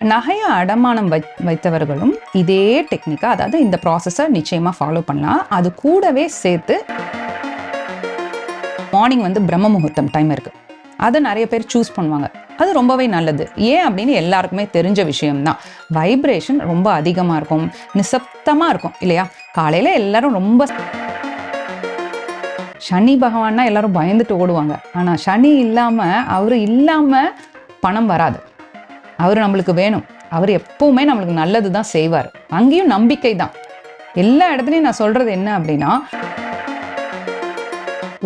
நகையை அடமானம் வை வைத்தவர்களும் இதே டெக்னிக்காக அதாவது இந்த ப்ராசஸை நிச்சயமாக ஃபாலோ பண்ணலாம். அது கூடவே சேர்த்து மார்னிங் வந்து பிரம்ம முகூர்த்தம் டைம் இருக்குது அதை நிறைய பேர் சூஸ் பண்ணுவாங்க. அது ரொம்பவே நல்லது. ஏன் அப்படின்னு எல்லாருக்குமே தெரிஞ்ச விஷயம்தான். வைப்ரேஷன் ரொம்ப அதிகமாக இருக்கும். நிசப்தமாக இருக்கும் இல்லையா? காலையில் எல்லாரும் ரொம்ப சனி பகவான்னா எல்லாரும் பயந்துட்டு ஓடுவாங்க. ஆனால் சனி இல்லாமல் அவர் இல்லாமல் பணம் வராது. அவர் நம்மளுக்கு வேணும். அவர் எப்பவுமே நம்மளுக்கு நல்லது தான் செய்வார். அங்கேயும் நம்பிக்கை தான் எல்லா இடத்துலையும் நான் சொல்றது என்ன அப்படின்னா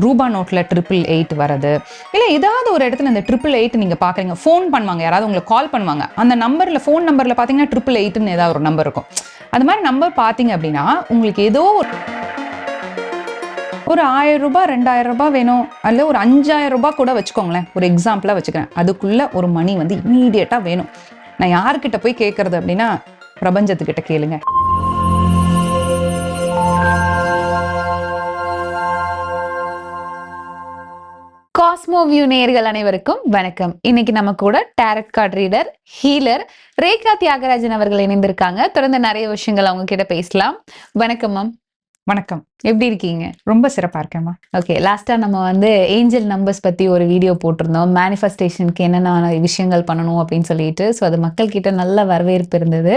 ரூபா நோட்டில் ட்ரிபிள் எயிட் வரது இல்லை ஏதாவது ஒரு இடத்துல இந்த ட்ரிபிள் எயிட் நீங்கள் பார்க்குறீங்க ஃபோன் பண்ணுவாங்க. யாராவது உங்களுக்கு கால் பண்ணுவாங்க. அந்த நம்பரில் ஃபோன் நம்பரில் பார்த்தீங்கன்னா ட்ரிபிள் எயிட்னு ஏதாவது ஒரு நம்பர் இருக்கும். அது மாதிரி நம்பர் பார்த்தீங்க அப்படின்னா உங்களுக்கு ஏதோ ஒரு ஒரு ஆயிரம் ரூபாய் ரெண்டாயிரம் ரூபாய் வேணும். அல்ல ஒரு அஞ்சாயிரம் ரூபாய் கூட வச்சுக்கோங்களேன். ஒரு எக்ஸாம்பிளாக வச்சுக்கிறேன். அதுக்குள்ள ஒரு மணி வந்து இம்மீடியட்டாக வேணும். நான் யார்கிட்ட போய் கேட்கறது அப்படின்னா பிரபஞ்சத்துக்கிட்ட கேளுங்க. காஸ்மோ வியூ நேயர்கள் அனைவருக்கும் வணக்கம். இன்னைக்கு நம்ம கூட tarot card reader healer Rekha Thiyagarajan அவர்கள் இணைந்திருக்காங்க. தொடர்ந்து நிறைய விஷயங்கள் அவங்க கிட்ட பேசலாம். வணக்கம் மேம் வணக்கம். எப்படி இருக்கீங்க? ரொம்ப சிறப்பாக இருக்கேம்மா. ஓகே லாஸ்டா நம்ம வந்து ஏஞ்சல் நம்பர்ஸ் பத்தி ஒரு வீடியோ போட்டிருந்தோம். மேனிஃபெஸ்டேஷனுக்கு என்னென்ன விஷயங்கள் பண்ணணும் அப்படின்னு சொல்லிட்டு. ஸோ அது மக்கள் கிட்ட நல்ல வரவேற்பு இருந்தது.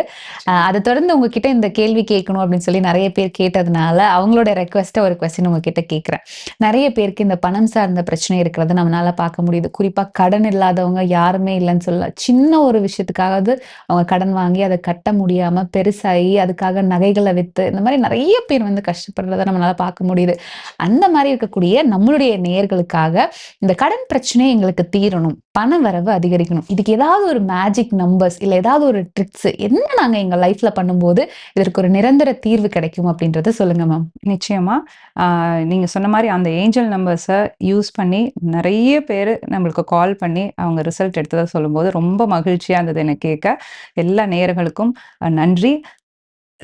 அதை தொடர்ந்து உங்ககிட்ட இந்த கேள்வி கேட்கணும் அப்படின்னு சொல்லி நிறைய பேர் கேட்டதுனால அவங்களோட ரெக்வஸ்ட்டை ஒரு கொஸ்டின் உங்ககிட்ட கேட்குறேன். நிறைய பேருக்கு இந்த பணம் சார்ந்த பிரச்சனை இருக்கிறத நம்மளால பார்க்க முடியுது. குறிப்பா கடன் இல்லாதவங்க யாருமே இல்லைன்னு சொல்லலாம் சின்ன ஒரு விஷயத்துக்காவது அவங்க கடன் வாங்கி அதை கட்ட முடியாம பெருசாகி அதுக்காக நகைகளை வித்து இந்த மாதிரி நிறைய பேர் வந்து கஷ்டப்படுறத நம்மளால பார்க்க முடியுது. அந்த மாதிரி இருக்கக்கூடிய நம்மளுடைய நேயர்களுக்காக இந்த கடன் பிரச்சனை எங்களுக்கு தீரணும். பண வரவு அதிகரிக்கணும். இதுக்கு ஏதாவது ஒரு மேஜிக் நம்பர்ஸ் இல்லை ஏதாவது ஒரு ட்ரிக்ஸ் என்ன நாங்க எங்க லைஃப்ல பண்ணும்போது இதற்கு ஒரு நிரந்தர தீர்வு கிடைக்கும் அப்படின்றத சொல்லுங்க மேம் நிச்சயமா. ஆஹ் நீங்க சொன்ன மாதிரி அந்த ஏஞ்சல் நம்பர்ஸை யூஸ் பண்ணி நிறைய பேர் நம்மளுக்கு கால் பண்ணி அவங்க ரிசல்ட் எடுத்ததை சொல்லும்போது ரொம்ப மகிழ்ச்சியா இருந்தது எனக்கு கேட்க. எல்லா நேயர்களுக்கும் நன்றி.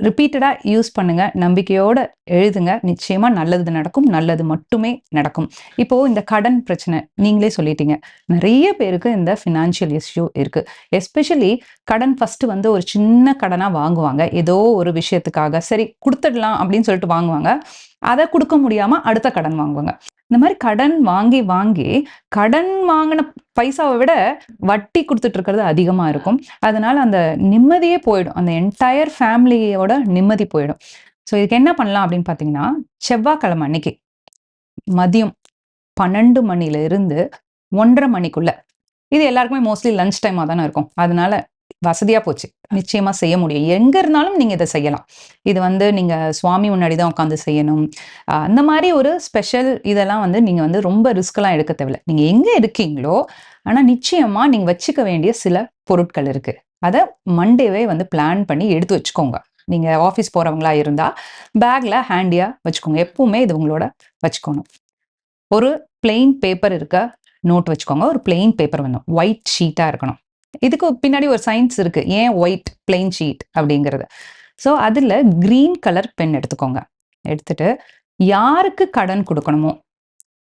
ரிப்பீட்டடாக யூஸ் பண்ணுங்க. நம்பிக்கையோடு எழுதுங்க. நிச்சயமாக நல்லது நடக்கும். நல்லது மட்டுமே நடக்கும். இப்போது இந்த கடன் பிரச்சனை நீங்களே சொல்லிட்டீங்க. நிறைய பேருக்கு இந்த ஃபினான்ஷியல் இஷ்யூ இருக்குது எஸ்பெஷலி கடன் ஃபஸ்ட்டு வந்து ஒரு சின்ன கடனாக வாங்குவாங்க. ஏதோ ஒரு விஷயத்துக்காக. சரி கொடுத்துடலாம் அப்படின்னு சொல்லிட்டு வாங்குவாங்க. அதை கொடுக்க முடியாமல் அடுத்த கடன் வாங்குவாங்க. இந்த மாதிரி கடன் வாங்கி வாங்கி கடன் வாங்கின பைசாவை விட வட்டி கொடுத்துட்டு இருக்கிறது அதிகமாக இருக்கும். அதனால அந்த நிம்மதியே போயிடும். அந்த என்டையர் ஃபேமிலியோட நிம்மதி போயிடும். ஸோ இதுக்கு என்ன பண்ணலாம் அப்படின்னு பார்த்தீங்கன்னா செவ்வாய்க்கிழமை அன்னைக்கு மதியம் பன்னெண்டு மணில இருந்து ஒன்றரை மணிக்குள்ள இது எல்லாருக்குமே மோஸ்ட்லி லஞ்ச் டைமாக தானே இருக்கும். அதனால வசதியாக போச்சு. நிச்சயமாக செய்ய முடியும். எங்கே இருந்தாலும் நீங்கள் இதை செய்யலாம். இது வந்து நீங்கள் சுவாமி முன்னாடி தான் உட்காந்து செய்யணும். அந்த மாதிரி ஒரு ஸ்பெஷல் இதெல்லாம் வந்து நீங்கள் வந்து ரொம்ப ரிஸ்க்லாம் எடுக்க தேவையில்லை. நீங்கள் எங்கே இருக்கீங்களோ ஆனால் நிச்சயமாக நீங்கள் வச்சுக்க வேண்டிய சில பொருட்கள் இருக்குது அதை மண்டேவே வந்து பிளான் பண்ணி எடுத்து வச்சுக்கோங்க. நீங்கள் ஆஃபீஸ் போகிறவங்களா இருந்தால் பேக்கில் ஹேண்டியாக வச்சுக்கோங்க. எப்பவுமே இது உங்களோட வச்சுக்கணும். ஒரு பிளெயின் பேப்பர் இருக்க நோட் வச்சுக்கோங்க. ஒரு பிளெயின் பேப்பர் வேணும் ஒயிட் ஷீட்டாக இருக்கணும். இதுக்கு பின்னாடி ஒரு சயின்ஸ் இருக்கு. ஏன் ஒயிட் பிளெயின் ஷீட் அப்படிங்கிறது. ஸோ அதில் க்ரீன் கலர் பென் எடுத்துக்கோங்க. எடுத்துட்டு யாருக்கு கடன் கொடுக்கணுமோ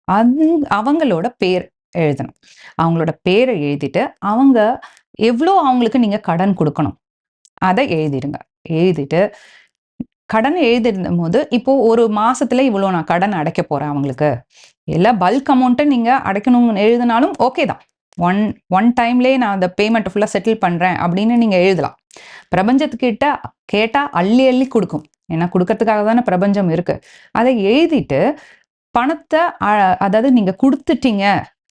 அது அவங்களோட பேர் எழுதணும். அவங்களோட பேரை எழுதிட்டு அவங்க எவ்வளோ அவங்களுக்கு நீங்க கடன் கொடுக்கணும் அதை எழுதிடுங்க. எழுதிட்டு கடன் எழுதிருந்த போது இப்போ ஒரு மாசத்துல இவ்வளோ நான் கடன் அடைக்க போறேன் அவங்களுக்கு. எல்லா பல்க் அமௌண்ட்டை நீங்க அடைக்கணும்னு எழுதினாலும் ஓகே தான். ஒன் ஒன் டைம்லேயே நான் அந்த பேமெண்ட் ஃபுல்லாக செட்டில் பண்ணுறேன் அப்படின்னு நீங்கள் எழுதலாம். பிரபஞ்சத்துக்கிட்ட கேட்டால் அள்ளி அள்ளி கொடுக்கும். ஏன்னா கொடுக்கறதுக்காக தானே பிரபஞ்சம் இருக்குது அதை எழுதிட்டு பணத்தை அதாவது நீங்கள் கொடுத்துட்டீங்க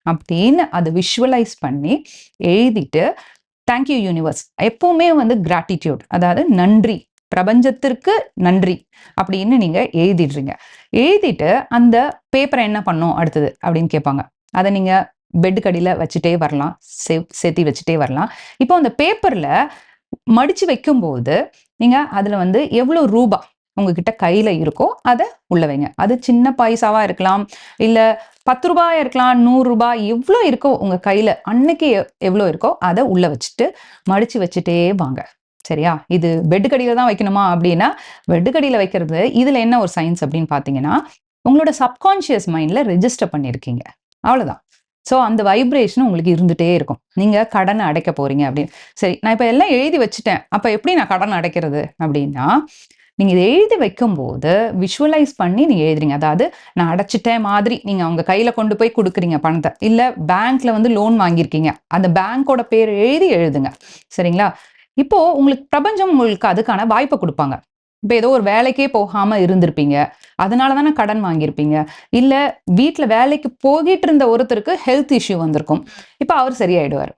அப்படின்னு அதை விஷுவலைஸ் பண்ணி எழுதிட்டு தேங்க்யூ யூனிவர்ஸ் எப்பவுமே வந்து கிராட்டிடியூட் அதாவது நன்றி. பிரபஞ்சத்திற்கு நன்றி அப்படின்னு நீங்கள் எழுதிடுறீங்க. எழுதிட்டு அந்த பேப்பரை என்ன பண்ணும் அடுத்தது அப்படின்னு கேட்பாங்க. அதை நீங்கள் பெட் கடியில வச்சுட்டே வரலாம். சே- சேர்த்தி வச்சுட்டே வரலாம். இப்போ அந்த பேப்பர்ல மடிச்சு வைக்கும்போது நீங்க அதுல வந்து எவ்வளவு ரூபா உங்ககிட்ட கையில இருக்கோ அதை உள்ள வைங்க. அது சின்ன பைசாவா இருக்கலாம் இல்ல பத்து ரூபாயா இருக்கலாம் நூறு ரூபாய் எவ்வளோ இருக்கோ உங்க கையில அன்னைக்கு எவ்வளோ இருக்கோ அதை உள்ள வச்சுட்டு மடிச்சு வச்சுட்டே வாங்க. சரியா? இது பெட்டுக்கடியில் தான் வைக்கணுமா அப்படின்னா பெட்டுக்கடியில் வைக்கிறது இதுல என்ன ஒரு சயின்ஸ் அப்படின்னு பார்த்தீங்கன்னா உங்களோட சப்கான்ஷியஸ் மைண்ட்ல ரெஜிஸ்டர் பண்ணியிருக்கீங்க அவ்வளவுதான். ஸோ அந்த வைப்ரேஷன் உங்களுக்கு இருந்துட்டே இருக்கும். நீங்க கடனை அடைக்க போறீங்க அப்படின்னு. சரி நான் இப்போ எல்லாம் எழுதி வச்சுட்டேன். அப்போ எப்படி நான் கடன் அடைக்கிறது அப்படின்னா நீங்க இதை எழுதி வைக்கும்போது விஷுவலைஸ் பண்ணி நீங்க எழுதுறீங்க. அதாவது நான் அடைச்சிட்டேன் மாதிரி நீங்க அவங்க கையில கொண்டு போய் கொடுக்குறீங்க பணத்தை. இல்ல பேங்க்ல வந்து லோன் வாங்கியிருக்கீங்க. அந்த பேங்க்கோட பேர் எழுதி எழுதுங்க. சரிங்களா? இப்போ உங்களுக்கு பிரபஞ்சம் உங்களுக்கு அதுக்கான வாய்ப்பை கொடுப்பாங்க. இப்போ ஏதோ ஒரு வேலைக்கே போகாம இருந்திருப்பீங்க. அதனால தானே கடன் வாங்கியிருப்பீங்க. இல்ல வீட்ல வேலைக்கு போகிட்டு இருந்த ஒருத்தருக்கு ஹெல்த் இஷ்யூ வந்திருக்கும். இப்போ அவர் சரியாயிடுவார்.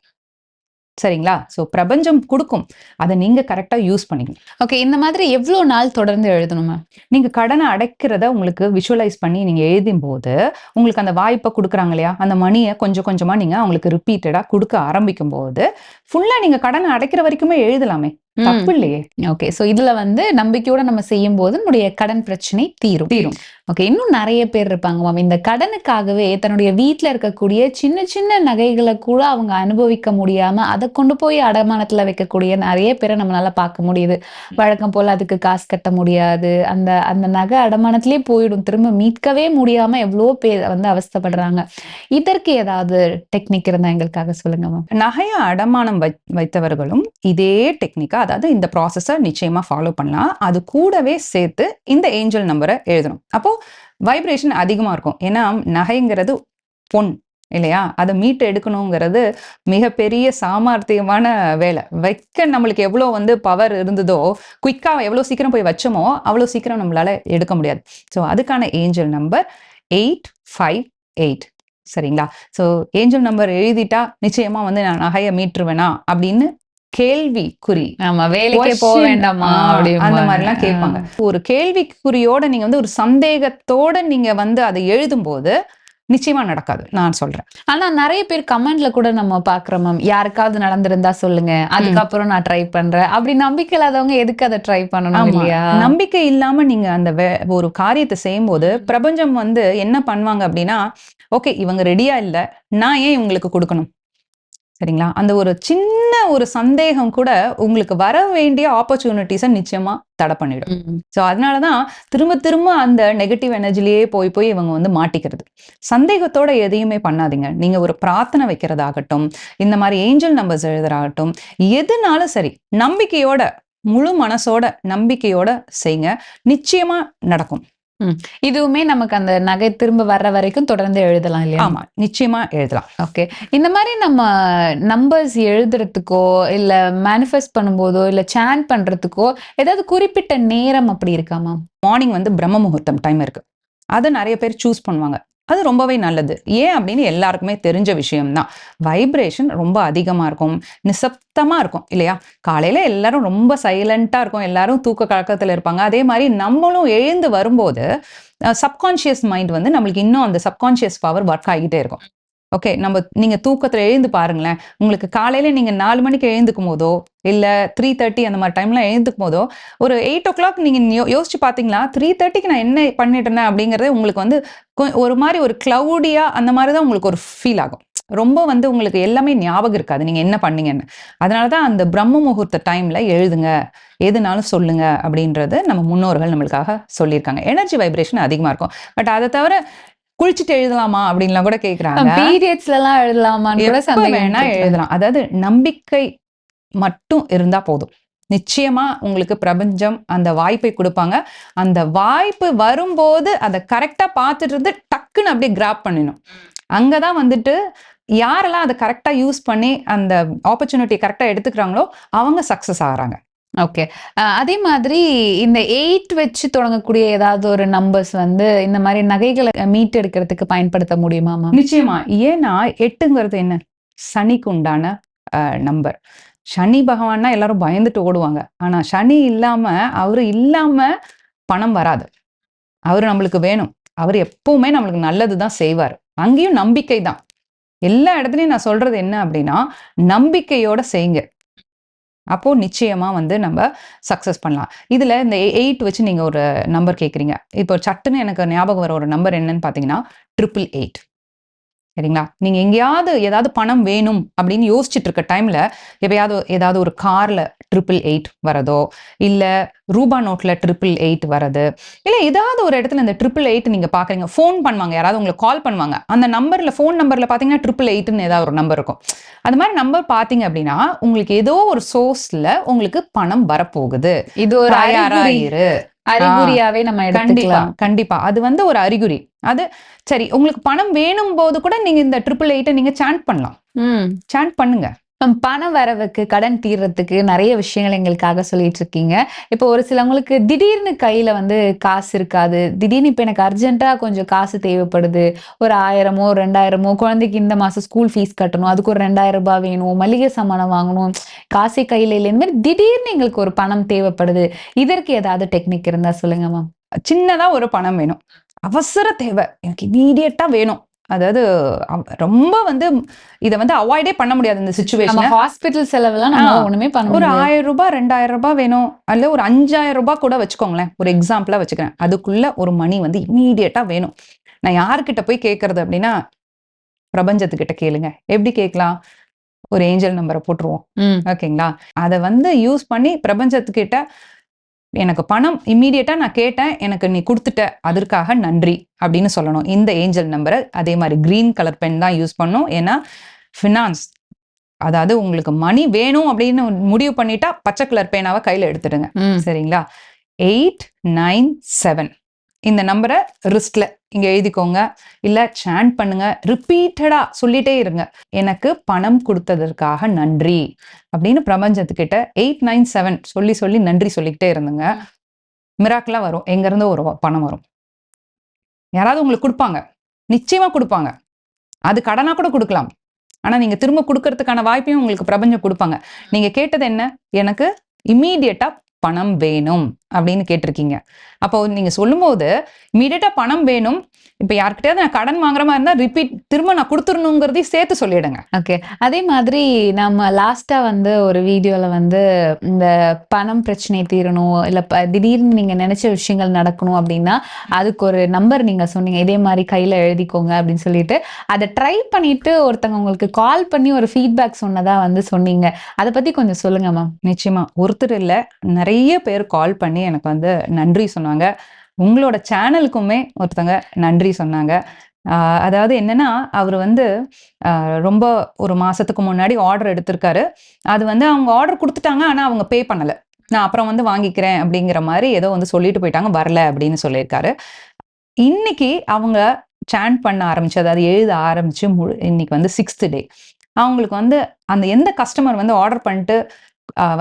சரிங்களா? ஸோ பிரபஞ்சம் கொடுக்கும். அதை நீங்க கரெக்டா யூஸ் பண்ணிக்கணும். ஓகே இந்த மாதிரி எவ்வளவு நாள் தொடர்ந்து எழுதணும்? மேம் நீங்க கடனை அடைக்கிறத உங்களுக்கு விஷுவலைஸ் பண்ணி நீங்க எழுதும் போது உங்களுக்கு அந்த வாய்ப்பை கொடுக்குறாங்க இல்லையா? அந்த மணியை கொஞ்சம் கொஞ்சமா நீங்க அவங்களுக்கு ரிப்பீட்டடா கொடுக்க ஆரம்பிக்கும் போது ஃபுல்லா நீங்க கடனை அடைக்கிற வரைக்குமே எழுதலாமே. தப்பு இல்லையே. ஓகே சோ இதுல வந்து நம்பிக்கையோட நம்ம செய்யும் போது நம்முடைய கடன் பிரச்சனை தீரும். தீரும். ஓகே இன்னும் நிறைய பேர் இருப்பாங்க மேம் இந்த கடனுக்காகவே தன்னுடைய வீட்ல இருக்கக்கூடிய சின்ன சின்ன நகைகளை கூட அவங்க அனுபவிக்க முடியாம அதை கொண்டு போய் அடமானத்துல வைக்கக்கூடிய நிறைய பேரை நம்மளால பார்க்க முடியுது. வழக்கம் போல அதுக்கு காசு கட்ட முடியாது. அந்த அந்த நகை அடமானத்திலே போயிடும். திரும்ப மீட்கவே முடியாம எவ்வளோ பேர் வந்து அவஸ்தைப்படுறாங்க. இதற்கு ஏதாவது டெக்னிக் இருந்தா எங்களுக்காக சொல்லுங்க மேம் நகைய அடமானம் வை வைத்தவர்களும் இதே டெக்னிக்கா அதாவது இந்த ப்ராசஸை நிச்சயமா ஃபாலோ பண்ணலாம். அது கூடவே சேர்த்து இந்த ஏஞ்சல் நம்பரை எழுதணும். அப்போது வைப்ரேஷன் அதிகமாக இருக்கும். ஏன்னா நகைங்கிறது பொன் இல்லையா? அதை மீட்டு எடுக்கணுங்கிறது மிகப்பெரிய சாமர்த்தியமான வேலை. வைக்க நம்மளுக்கு எவ்வளோ வந்து பவர் இருந்ததோ குயிக்காக எவ்வளோ சீக்கிரம் போய் வச்சோமோ அவ்வளோ சீக்கிரம் நம்மளால எடுக்க முடியாது. ஸோ அதுக்கான angel number eight five eight சரிங்களா? ஸோ ஏஞ்சல் நம்பர் எழுதிட்டா நிச்சயமா வந்து நான் நகையை மீட்டுருவேனா? அப்படின்னு கேள்வி குறி ஆமா வேலைக்கே போக வேண்டாமா அந்த மாதிரிலாம் கேட்பாங்க. ஒரு கேள்விக்குறியோட நீங்க வந்து ஒரு சந்தேகத்தோட நீங்க வந்து அதை எழுதும்போது நிச்சயமா நடக்காது நான் சொல்றேன். ஆனா நிறைய பேர் கமெண்ட்ல கூட நம்ம பாக்குறோம் மேம் யாருக்காவது நடந்திருந்தா சொல்லுங்க. அதுக்கப்புறம் நான் ட்ரை பண்றேன். அப்படி நம்பிக்கை இல்லாதவங்க எதுக்கு அதை ட்ரை பண்ணணும். இல்லையா? நம்பிக்கை இல்லாம நீங்க அந்த ஒரு காரியத்தை செய்யும்போது பிரபஞ்சம் வந்து என்ன பண்ணுவாங்க அப்படின்னா ஓகே இவங்க ரெடியா இல்ல. நான் ஏன் இவங்களுக்கு கொடுக்கணும்? சரிங்களா? அந்த ஒரு சின்ன ஒரு சந்தேகம் கூட உங்களுக்கு வர வேண்டிய ஆப்பர்ச்சுனிட்டிஸை நிச்சயமா தடை பண்ணிடும். ஸோ அதனால தான் திரும்ப திரும்ப அந்த நெகட்டிவ் எனர்ஜிலேயே போய் போய் இவங்க வந்து மாட்டிக்கிறது. சந்தேகத்தோட எதையுமே பண்ணாதீங்க. நீங்க ஒரு பிரார்த்தனை வைக்கிறதாகட்டும் இந்த மாதிரி ஏஞ்சல் நம்பர்ஸ் எழுதுறாகட்டும் எதுனாலும் சரி நம்பிக்கையோட முழு மனசோட நம்பிக்கையோட செய்யுங்க நிச்சயமா நடக்கும். இதுவுமே நமக்கு அந்த நகை திரும்ப வர்ற வரைக்கும் தொடர்ந்து எழுதலாம் இல்லையா? ஆமா நிச்சயமா எழுதலாம். ஓகே. இந்த மாதிரி நம்ம நம்பர்ஸ் எழுதுறதுக்கோ இல்ல மேனிஃபெஸ்ட் பண்ணும்போதோ இல்ல சேன் பண்றதுக்கோ ஏதாவது குறிப்பிட்ட நேரம் அப்படி இருக்கா மேம் மார்னிங் வந்து பிரம்ம முகூர்த்தம் டைம் இருக்கு. அதை நிறைய பேர் சூஸ் பண்ணுவாங்க. அது ரொம்பவே நல்லது. ஏன் அப்படின்னு எல்லாருக்குமே தெரிஞ்ச விஷயம்தான். வைப்ரேஷன் ரொம்ப அதிகமாக இருக்கும். நிசப்தமாக இருக்கும் இல்லையா? காலையில் எல்லாரும் ரொம்ப சைலண்ட்டாக இருக்கும். எல்லாரும் தூக்க கழக்கத்தில் இருப்பாங்க. அதே மாதிரி நம்மளும் எழுந்து வரும்போது சப்கான்ஷியஸ் மைண்ட் வந்து நம்மளுக்கு இன்னும் அந்த சப்கான்ஷியஸ் பவர் ஒர்க் ஆகிட்டே இருக்கும். ஓகே நம்ம நீங்கள் தூக்கத்தில் எழுந்து பாருங்களேன். உங்களுக்கு காலையில் நீங்கள் நாலு மணிக்கு எழுந்துக்கும் போதோ இல்லை த்ரீ தேர்ட்டி அந்த மாதிரி டைம்லாம் எழுந்துக்கும் போதோ ஒரு எயிட் ஓ கிளாக் நீங்கள் யோ- யோசிச்சு பார்த்தீங்களா த்ரீ தேர்ட்டிக்கு நான் என்ன பண்ணிட்டு இருந்தேன் உங்களுக்கு வந்து கொ- ஒரு மாதிரி ஒரு க்ளவுடியாக அந்த மாதிரி தான் உங்களுக்கு ஒரு ஃபீல் ஆகும். ரொம்ப வந்து உங்களுக்கு எல்லாமே ஞாபகம் இருக்காது நீங்கள் என்ன பண்ணீங்கன்னு. அதனால தான் அந்த பிரம்ம முகூர்த்த டைமில் எழுதுங்க. எதுனாலும் சொல்லுங்க அப்படின்றது நம்ம முன்னோர்கள் நம்மளுக்காக சொல்லியிருக்காங்க. எனர்ஜி வைப்ரேஷன் அதிகமாக இருக்கும். பட் அதை தவிர குளிச்சுட்டு எழுதலாமா அப்படின்லாம் கூட கேக்குறாங்க. பீரியட்ஸ்ல எல்லாம் எழுதலாமான்னு கூட வேணா. எழுதலாம். அதாவது நம்பிக்கை மட்டும் இருந்தா போதும். நிச்சயமா உங்களுக்கு பிரபஞ்சம் அந்த வாய்ப்பை கொடுப்பாங்க. அந்த வாய்ப்பு வரும்போது அதை கரெக்டா பார்த்துட்டு இருந்து டக்குன்னு அப்படியே கிராப் பண்ணிடணும். அங்கதான் வந்துட்டு யாரெல்லாம் அதை கரெக்டா யூஸ் பண்ணி அந்த ஆப்பர்ச்சுனிட்டி கரெக்டா எடுத்துக்கிறாங்களோ அவங்க சக்சஸ் ஆகுறாங்க. ஓகே அதே மாதிரி இந்த எயிட் வச்சு தொடங்கக்கூடிய ஏதாவது ஒரு நம்பர்ஸ் வந்து இந்த மாதிரி நகைகளை மீட் எடுக்கிறதுக்கு பயன்படுத்த முடியுமா மேம் நிச்சயமா. ஏன்னா எட்டுங்கிறது என்ன? சனிக்கு உண்டான நம்பர் சனி பகவான்னா எல்லாரும் பயந்துட்டு ஓடுவாங்க. ஆனா சனி இல்லாம அவரு இல்லாம பணம் வராது. அவர் நம்மளுக்கு வேணும். அவர் எப்பவுமே நம்மளுக்கு நல்லது தான் செய்வார். அங்கேயும் நம்பிக்கை தான் எல்லா இடத்துலையும் நான் சொல்றது என்ன அப்படின்னா நம்பிக்கையோட செய்யுங்க. அப்போது நிச்சயமாக வந்து நம்ம சக்சஸ் பண்ணலாம். இதில் இந்த எயிட் வச்சு நீங்கள் ஒரு நம்பர் கேட்குறீங்க இப்போ சட்டுன்னு எனக்கு ஞாபகம் வர ஒரு நம்பர் என்னன்னு பார்த்தீங்கன்னா ட்ரிபிள் எயிட் சரிங்களா? நீங்க எங்கேயாவது ஏதாவது பணம் வேணும் அப்படின்னு யோசிச்சுட்டு இருக்க டைம்ல எப்பயாவது ஏதாவது ஒரு கார்ல ட்ரிபிள் எயிட் வரதோ இல்ல ரூபா நோட்ல ட்ரிபிள் எயிட் வரது இல்ல ஏதாவது ஒரு இடத்துல இந்த ட்ரிபிள் எயிட் நீங்க பாக்குறீங்க ஃபோன் பண்ணுவாங்க யாராவது உங்களுக்கு கால் பண்ணுவாங்க அந்த நம்பர்ல ஃபோன் நம்பர்ல பாத்தீங்கன்னா ட்ரிபிள் எயிட்னு ஏதாவது ஒரு நம்பர் இருக்கும். அது மாதிரி நம்பர் பாத்தீங்க அப்படின்னா உங்களுக்கு ஏதோ ஒரு சோர்ஸ்ல உங்களுக்கு பணம் வரப்போகுது. இது ஒரு இரு அறிகுறியாவே நம்ம எடுத்துக்கலாம். கண்டிப்பா. அது வந்து ஒரு அறிகுறி. அது சரி உங்களுக்கு பணம் வேணும் போது கூட நீங்க இந்த ட்ரிபிள் எயிட்டை நீங்க சாண்ட் பண்ணலாம். சாண்ட் பண்ணுங்க. மேம், பண வரவுக்கு கடன் தீர்றதுக்கு நிறைய விஷயங்கள் எங்களுக்காக சொல்லிட்டு இருக்கீங்க. இப்போ ஒரு சிலவங்களுக்கு திடீர்னு கையில வந்து காசு இருக்காது. திடீர்னு இப்போ எனக்கு அர்ஜென்ட்டா கொஞ்சம் காசு தேவைப்படுது. ஒரு ஆயிரமோ ரெண்டாயிரமோ குழந்தைக்கு இந்த மாசம் ஸ்கூல் ஃபீஸ் கட்டணும். அதுக்கு ஒரு ரெண்டாயிரம் ரூபாய் வேணும். மளிகை சாமானம் வாங்கணும். காசு கையில இல்லை. இந்த மாதிரி திடீர்னு எங்களுக்கு ஒரு பணம் தேவைப்படுது. இதற்கு ஏதாவது டெக்னிக் இருந்தா சொல்லுங்க மேம் சின்னதா ஒரு பணம் வேணும். அவசர தேவை. எனக்கு இமீடியட்டா வேணும். அதாவது ரொம்ப வந்து இதை வந்து அவாய்டே பண்ண முடியாது இந்த சுச்சுவேஷன் ஹாஸ்பிட்டல் செலவெல்லாம் நம்ம ஒண்ணுமே பண்ண ஒரு ஆயிரம் ரூபாய் ரெண்டாயிரம் ரூபாய் வேணும். அல்ல ஒரு அஞ்சாயிரம் ரூபாய் கூட வச்சுக்கோங்களேன். ஒரு எக்ஸாம்பிளா வச்சுக்கிறேன். அதுக்குள்ள ஒரு மணி வந்து இமீடியட்டா வேணும். நான் யார்கிட்ட போய் கேட்கறது அப்படின்னா பிரபஞ்சத்துக்கிட்ட கேளுங்க. எப்படி கேட்கலாம்? ஒரு ஏஞ்சல் நம்பரை போட்டுருவோம். ஓகேங்களா? அதை வந்து யூஸ் பண்ணி பிரபஞ்சத்துக்கிட்ட எனக்கு பணம் இம்மீடியட்டா நான் கேட்டேன் எனக்கு நீ கொடுத்துட்ட அதற்காக நன்றி அப்படின்னு சொல்லணும். இந்த ஏஞ்சல் நம்பரை அதே மாதிரி கிரீன் கலர் பென் தான் யூஸ் பண்ணும் ஏன்னா ஃபினான்ஸ் அதாவது உங்களுக்கு மணி வேணும் அப்படின்னு முடிவு பண்ணிட்டா பச்சை கலர் பேனாவை கையில எடுத்துடுங்க. சரிங்களா? எயிட் நைன் செவன் இந்த நம்பரை ரிஸ்ட்ல இங்க எழுதிக்கோங்க. இல்ல சாண்ட் பண்ணுங்க. ரிப்பீட்டடா சொல்லிட்டே இருங்க. எனக்கு பணம் கொடுத்ததற்காக நன்றி அப்படின்னு பிரபஞ்சத்துக்கிட்ட எயிட் நைன் செவன் சொல்லி சொல்லி நன்றி சொல்லிக்கிட்டே இருந்துங்க. மிராக்கலா வரும். எங்கேருந்து ஒரு பணம் வரும். யாராவது உங்களுக்கு கொடுப்பாங்க. நிச்சயமா கொடுப்பாங்க. அது கடனா கூட கொடுக்கலாம். ஆனா நீங்க திரும்ப கொடுக்கறதுக்கான வாய்ப்பையும் உங்களுக்கு பிரபஞ்சம் கொடுப்பாங்க. நீங்க கேட்டது என்ன? எனக்கு இம்மீடியட்டா பணம் வேணும். அப்படின்னு கேட்டிருக்கீங்க. அப்போ நீங்க சொல்லும்போது இம்மீடியட்டா பணம் வேணும். இப்ப யார்கிட்டயாவது நான் கடன் வாங்குற மாதிரி இருந்தா ரிப்பீட் திரும்ப நான் கொடுத்துடணுங்கிறதையும் சேர்த்து சொல்லிடுங்க. ஓகே. அதே மாதிரி நம்ம லாஸ்டா வந்து ஒரு வீடியோல வந்து இந்த பணம் பிரச்சனை தீரணும் இல்ல திடீர்னு நீங்க நினைச்ச விஷயங்கள் நடக்கணும் அப்படின்னா அதுக்கு ஒரு நம்பர் நீங்க சொன்னீங்க. இதே மாதிரி கையில எழுதிக்கோங்க அப்படின்னு சொல்லிட்டு அதை ட்ரை பண்ணிட்டு ஒருத்தவங்க உங்களுக்கு கால் பண்ணி ஒரு ஃபீட்பேக் சொன்னதா வந்து சொன்னீங்க. அதை பத்தி கொஞ்சம் சொல்லுங்க மேம் நிச்சயமா. ஒருத்தர் இல்ல நிறைய பேர் கால் பண்ணி எனக்கு வந்து நன்றி சொன்னாங்க. உங்களோட சேனலுக்குமே ஒருத்தங்க நன்றி சொன்னாங்க. அதாவது என்னன்னா அவர் வந்து ரொம்ப ஒரு மாசத்துக்கு முன்னாடி ஆர்டர் எடுத்திருக்காரு. அது வந்து அவங்க ஆர்டர் கொடுத்துட்டாங்க ஆனா அவங்க பே பண்ணல. நான் அப்புறம் வந்து வாங்கிக்கிறேன் அப்படிங்கிற மாதிரி ஏதோ வந்து சொல்லிட்டு போயிட்டாங்க வரல அப்படின்னு சொல்லியிருக்காரு. இன்னைக்கு அவங்க சேன் பண்ண ஆரம்பிச்சு அதாவது எழுத ஆரம்பிச்சு முழு இன்னைக்கு வந்து சிக்ஸ்த் டே அவங்களுக்கு வந்து அந்த எந்த கஸ்டமர் வந்து ஆர்டர் பண்ணிட்டு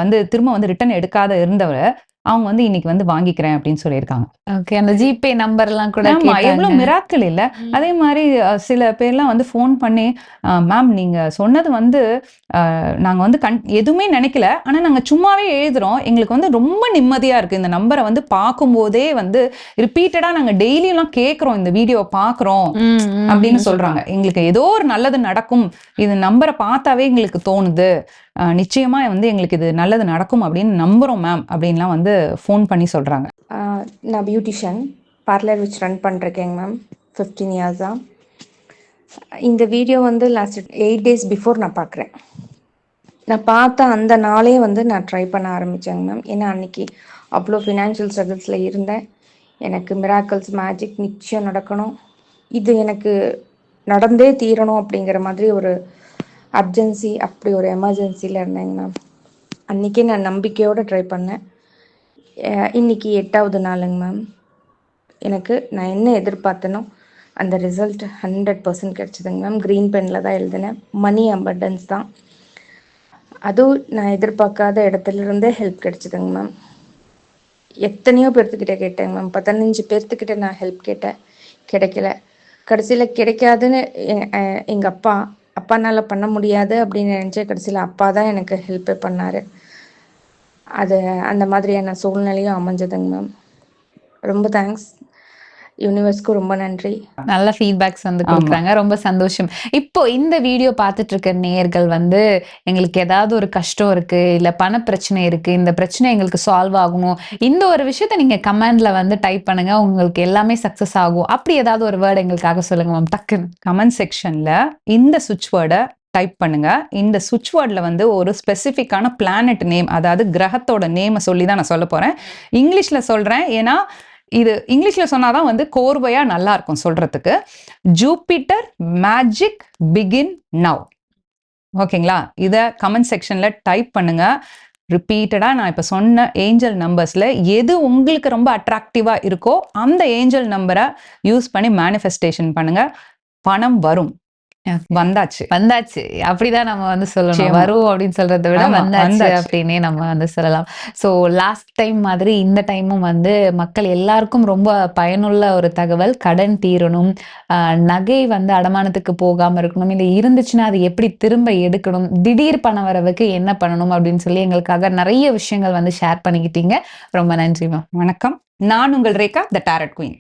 வந்து திரும்ப வந்து ரிட்டர்ன் எடுக்காத இருந்தவரை அவங்க வந்து இன்னைக்கு வந்து வாங்கிக்கிறேன் அப்படின்னு சொல்லியிருக்காங்க. ஓகே அந்த ஜிபே நம்பர் எல்லாம் கூட. எவ்வளவு மிராக்கள் இல்ல. அதே மாதிரி சில பேர்லாம் வந்து ஃபோன் பண்ணி மேம் நீங்க சொன்னது வந்து நாங்க வந்து கண் எதுவுமே நினைக்கல. ஆனா நாங்க சும்மாவே எழுதுறோம். எங்களுக்கு வந்து ரொம்ப நிம்மதியா இருக்கு. இந்த நம்பரை வந்து பார்க்கும்போதே வந்து ரிப்பீட்டடா நாங்க டெய்லியெல்லாம் கேட்குறோம் இந்த வீடியோவை பார்க்குறோம் ம், ம், அப்படின்னு. சொல்றாங்க. எங்களுக்கு ஏதோ ஒரு நல்லது நடக்கும். இது நம்பரை பார்த்தாவே எங்களுக்கு தோணுது. நிச்சயமா வந்து எங்களுக்கு இது நல்லது நடக்கும் அப்படின்னு நம்புறோம் மேம் அப்படின்லாம் வந்து ஃபோன் பண்ணி சொல்கிறாங்க நான் பியூட்டிஷியன் பார்லர் வச்சு ரன் பண்ணுறேங்க மேம் ஃபிஃப்டீன் இயர்ஸாக இந்த வீடியோ வந்து லாஸ்ட் எயிட் டேஸ் பிஃபோர் நான் பார்க்குறேன் நான் பார்த்த அந்த நாளே வந்து நான் ட்ரை பண்ண ஆரம்பித்தேங்க மேம் ஏன்னா அன்னைக்கு அவ்வளோ ஃபினான்ஷியல் ஸ்ட்ரகிள்ஸில் இருந்தேன். எனக்கு மிராக்கல்ஸ் மேஜிக் நிச்சயம் நடக்கணும். இது எனக்கு நடந்தே தீரணும் அப்படிங்கிற மாதிரி ஒரு அர்ஜென்சி அப்படி ஒரு எமர்ஜென்சியில் இருந்தேங்க மேம் அன்றைக்கே நான் நம்பிக்கையோடு ட்ரை பண்ணேன். இன்னைக்கு எட்டாவது நாளுங்க மேம் எனக்கு நான் என்ன எதிர்பார்த்தனோ அந்த ரிசல்ட் ஹண்ட்ரட் பர்சன்ட் கிடச்சிதுங்க மேம் க்ரீன் பெனில் தான் எழுதினேன். மணி அம்பர்டன்ஸ் தான். அதுவும் நான் எதிர்பார்க்காத இடத்துல இருந்தே ஹெல்ப் கிடச்சிதுங்க மேம் எத்தனையோ பேர்த்துக்கிட்ட கேட்டேங்க மேம் பதினஞ்சு பேர்த்துக்கிட்ட நான் ஹெல்ப் கேட்டேன். கிடைக்கல. கடைசியில் கிடைக்காதுன்னு எங்கள் அப்பா அப்பானால் பண்ண முடியாது அப்படின்னு நினச்சேன் கடைசியில் அப்பா தான் எனக்கு ஹெல்ப்பே பண்ணார். அது அந்த மாதிரியான சூழ்நிலையும் அமைஞ்சதுங்க மேம் ரொம்ப தேங்க்ஸ் யூனிவர்ஸ்க்கு ரொம்ப நன்றி. நல்ல ஃபீட்பேக்ஸ் வந்து கொடுக்குறாங்க. ரொம்ப சந்தோஷம். இப்போ இந்த வீடியோ பார்த்துட்டு இருக்க நேயர்கள் வந்து எங்களுக்கு ஏதாவது ஒரு கஷ்டம் இருக்கு இல்ல பண பிரச்சனை இருக்கு இந்த பிரச்சனை எங்களுக்கு சால்வ் ஆகணும் இந்த ஒரு விஷயத்த நீங்க கமெண்ட்ல வந்து டைப் பண்ணுங்க உங்களுக்கு எல்லாமே சக்சஸ் ஆகும். அப்படி ஏதாவது ஒரு வேர்டு எங்களுக்காக சொல்லுங்க மேம் டக்குன்னு. கமெண்ட் செக்ஷன்ல இந்த சுவிட்ச் வேர்டை டைப் பண்ணுங்க. இந்த சுவிட்ச் வேர்டில் வந்து ஒரு ஸ்பெசிஃபிக்கான பிளானட் நேம் அதாவது கிரகத்தோட நேமை சொல்லி தான் நான் சொல்ல போகிறேன் இங்கிலீஷில் சொல்கிறேன் ஏன்னா இது இங்கிலீஷில் சொன்னால் தான் வந்து கோர்வையாக நல்லா இருக்கும் சொல்றதுக்கு. ஜூபிட்டர் மேஜிக் பிகின் நவ் ஓகேங்களா? இதை கமெண்ட் செக்ஷனில் டைப் பண்ணுங்க. ரிப்பீட்டடாக நான் இப்போ சொன்ன ஏஞ்சல் நம்பர்ஸில் எது உங்களுக்கு ரொம்ப அட்ராக்டிவாக இருக்கோ அந்த ஏஞ்சல் நம்பரை யூஸ் பண்ணி மேனிஃபெஸ்டேஷன் பண்ணுங்கள் பணம் வரும். வந்தாச்சு. வந்தாச்சு. அப்படிதான் நம்ம வந்து சொல்லணும். வரும் அப்படின்னு சொல்றதை விட வந்தாச்சு. அப்படின்னே நம்ம வந்து சொல்லலாம். ஸோ லாஸ்ட் டைம் மாதிரி இந்த டைமும் வந்து மக்கள் எல்லாருக்கும் ரொம்ப பயனுள்ள ஒரு தகவல். கடன் தீரணும். நகை வந்து அடமானத்துக்கு போகாம இருக்கணும். இல்லை இருந்துச்சுன்னா அது எப்படி திரும்ப எடுக்கணும்? திடீர் பண வரவுக்கு என்ன பண்ணணும்? அப்படின்னு சொல்லி எங்களுக்காக நிறைய விஷயங்கள் வந்து ஷேர் பண்ணிக்கிட்டீங்க. ரொம்ப நன்றி மேம் வணக்கம். நான் உங்கள் ரேகா த டேரட் குயின்